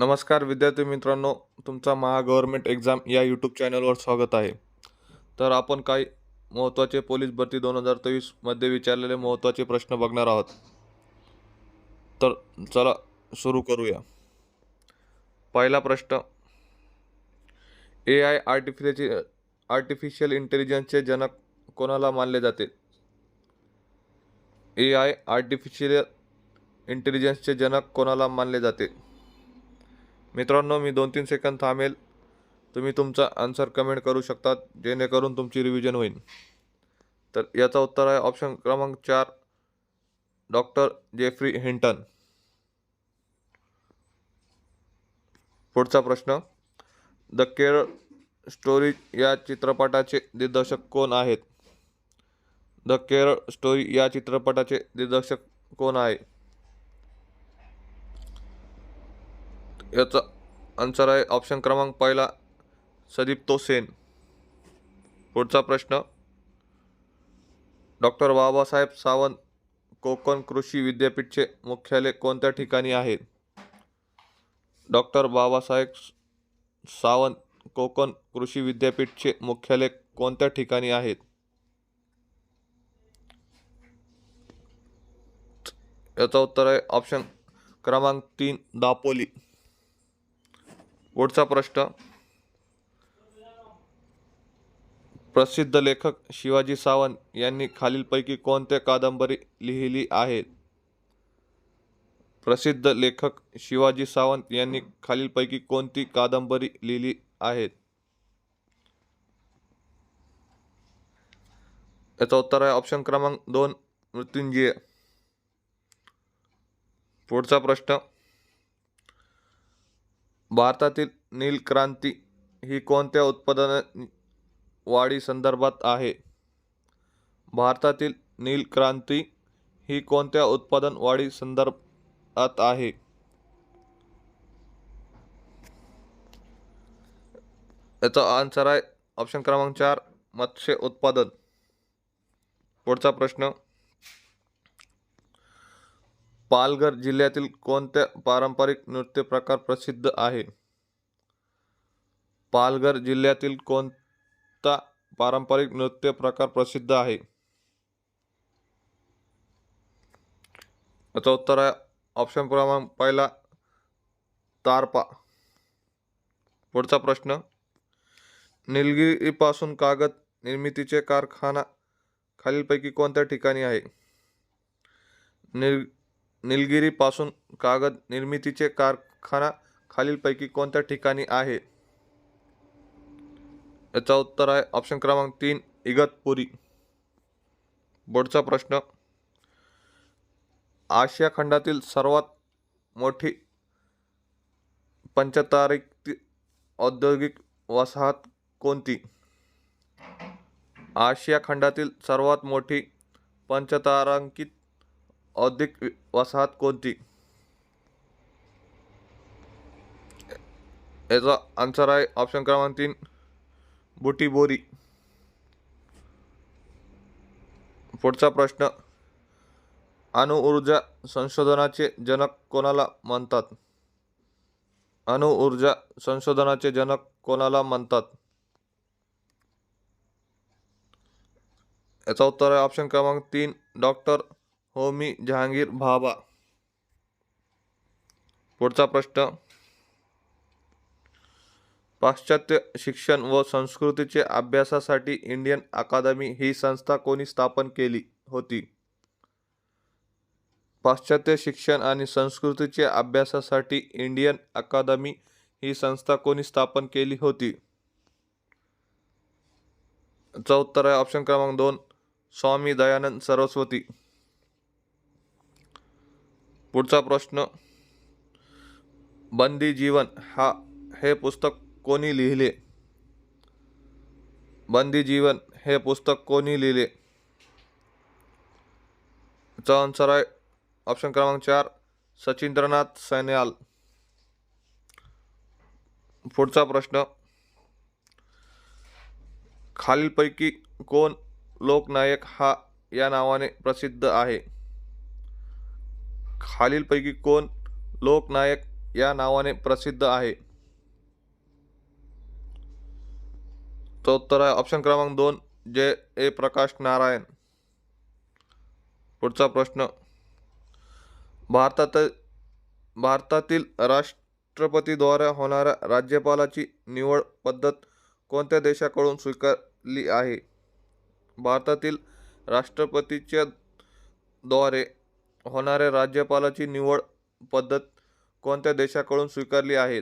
नमस्कार विद्यार्थी मित्रांनो तुमचा महा गव्हर्नमेंट एक्झाम या यूट्यूब चॅनलवर स्वागत आहे. तर आपण काही महत्त्वाचे पोलीस भरती दोन हजार तेवीसमध्ये विचारलेले महत्त्वाचे प्रश्न बघणार आहोत. तर चला सुरू करूया. पहिला प्रश्न ए आय आर्टिफिशियल आर्टिफिशियल इंटेलिजन्सचे जनक कोणाला मानले जाते? ए आय आर्टिफिशियल इंटेलिजन्सचे जनक कोणाला मानले जाते? मित्रांनो मी दोन तीन सेकंद थांबेल. तुम्ही तुमचा आन्सर कमेंट करू शकतात जेणेकरून तुमची रिव्हिजन होईल. तर याचा उत्तर आहे ऑप्शन क्रमांक चार डॉक्टर जेफ्री हिंटन पुढचा प्रश्न द केरळ स्टोरी या चित्रपटाचे दिग्दर्शक कोण आहेत? द केरळ स्टोरी या चित्रपटाचे दिग्दर्शक कोण आहे? याचा आन्सर आहे ऑप्शन क्रमांक पहिला सदीप्तो सेन. पुढचा प्रश्न डॉक्टर बाबासाहेब सावंत कोकण कृषी विद्यापीठचे मुख्यालय कोणत्या ठिकाणी आहे? डॉक्टर बाबासाहेब सावंत कोकण कृषी विद्यापीठचे मुख्यालय कोणत्या ठिकाणी आहेत याचा उत्तर आहे ऑप्शन क्रमांक तीन दापोली. पुढचा प्रश्न. प्रसिद्ध लेखक शिवाजी सावंत यांनी खालीलपैकी कोणत्या कादंबरी लिहिली आहेत? प्रसिद्ध लेखक शिवाजी सावंत यांनी खालीलपैकी कोणती कादंबरी लिहिली आहेत? याचा उत्तर आहे ऑप्शन क्रमांक दोन मृत्युंजय. पुढचा प्रश्न. भारतातील नीलक्रांती ही कोणत्या उत्पादन वाढी संदर्भात आहे? भारतातील नीलक्रांती ही कोणत्या उत्पादन वाढी संदर्भात आहे? याचा आन्सर आहे ऑप्शन क्रमांक चार मत्स्य उत्पादन. पुढचा प्रश्न पालघर जिल्ह्यातील कोणत्या पारंपरिक नृत्य प्रकार प्रसिद्ध आहे? पालघर जिल्ह्यातील कोणता पारंपरिक नृत्य प्रकार प्रसिद्ध आहे? याचं उत्तर आहे ऑप्शन क्रमांक पहिला तारपा. पुढचा प्रश्न निलगिरीपासून कागद निर्मितीचे कारखाना खालीलपैकी कोणत्या ठिकाणी आहे? निल निलगिरीपासून कागद निर्मितीचे कारखाना खालीलपैकी कोणत्या ठिकाणी आहे? याचा उत्तर आहे ऑप्शन क्रमांक तीन इगतपुरी. पुढचा प्रश्न आशिया खंडातील सर्वात मोठी पंचतारिक औद्योगिक वसाहत कोणती? आशिया खंडातील सर्वात मोठी पंचतारांकित औद्योगिक वसाहत कोणती? याचा आन्सर आहे ऑप्शन क्रमांक तीन बुटीबोरी पुढचा प्रश्न अणुऊर्जा संशोधनाचे जनक कोणाला म्हणतात? अणुऊर्जा संशोधनाचे जनक कोणाला म्हणतात? याचा उत्तर आहे ऑप्शन क्रमांक तीन डॉक्टर होमी जहांगीर भाभा. पुढचा प्रश्न. पाश्चात्य शिक्षण व संस्कृतीचे अभ्यासासाठी इंडियन अकादमी ही संस्था कोणी स्थापन केली होती? पाश्चात्य शिक्षण आणि संस्कृतीचे अभ्यासासाठी इंडियन अकादमी ही संस्था कोणी स्थापन केली होती? याचं उत्तर आहे ऑप्शन क्रमांक दोन स्वामी दयानंद सरस्वती. पुढचा प्रश्न बंदी जीवन हा हे पुस्तक कोणी लिहिले? बंदी जीवन हे पुस्तक कोणी लिहिले? याचा आन्सर आहे ऑप्शन क्रमांक चार सचिंद्रनाथ सैन्याल. पुढचा प्रश्न खालीलपैकी कोण लोकनायक हा या नावाने प्रसिद्ध आहे? खालीलपैकी कोण लोकनायक या नावाने प्रसिद्ध आहे? तो उत्तर आहे ऑप्शन क्रमांक दोन जय ए. प्रकाश नारायण. पुढचा प्रश्न भारतात भारतातील राष्ट्रपतीद्वारे होणाऱ्या राज्यपालाची निवड पद्धत कोणत्या देशाकडून स्वीकारली आहे? भारतातील राष्ट्रपतीच्या द्वारे होणाऱ्या राज्यपालाची निवड पद्धत कोणत्या देशाकडून स्वीकारली आहे?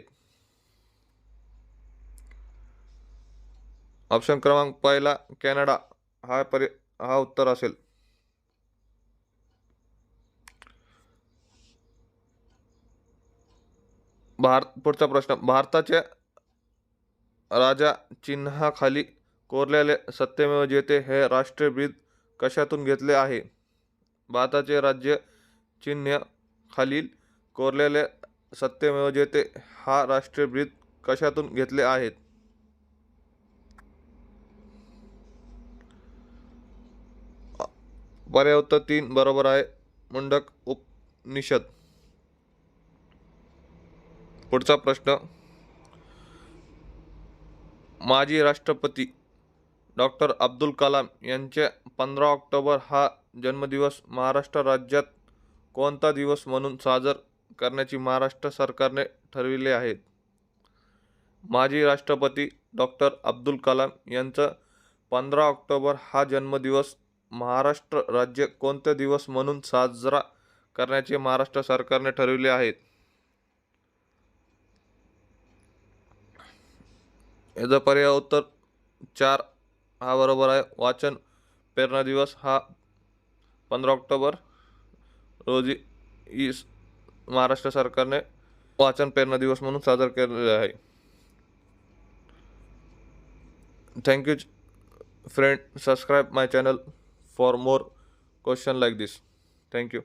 ऑप्शन क्रमांक पहिला कॅनडा. हा परि हा उत्तर असेल. भारत पुढचा प्रश्न. भारताच्या राजा चिन्हाखाली कोरलेले सत्यमेव जेते हे राष्ट्रीय ब्रीद कशातून घेतले आहे? भारताचे राज्य चिन्ह खालील कोरलेले सत्यमेव जयते हा राष्ट्रीय कशातून घेतले आहेत? पर्याय उत्तर तीन बरोबर आहे मुंडक उपनिषद. पुढचा प्रश्न माजी राष्ट्रपती डॉक्टर अब्दुल कलाम यांचे पंधरा ऑक्टोबर हा जन्मदिवस महाराष्ट्र राज्यात कोणता दिवस म्हणून साजर करण्याची महाराष्ट्र सरकारने ठरविले आहे माजी राष्ट्रपती डॉक्टर अब्दुल कलाम यांचा पंधरा ऑक्टोबर हा जन्मदिवस महाराष्ट्र राज्य कोणता दिवस म्हणून साजरा करण्याचे महाराष्ट्र सरकारने ठरविले आहेत? याचा पर्याय उत्तर चार. हा बरोबर आहे. वाचन प्रेरणा दिवस हा पंधरा ऑक्टोबर रोजी इस महाराष्ट्र सरकारने वाचन प्रेरणा दिवस म्हणून साजरा केलेले आहे. Thank you friend subscribe my channel for more question like this thank you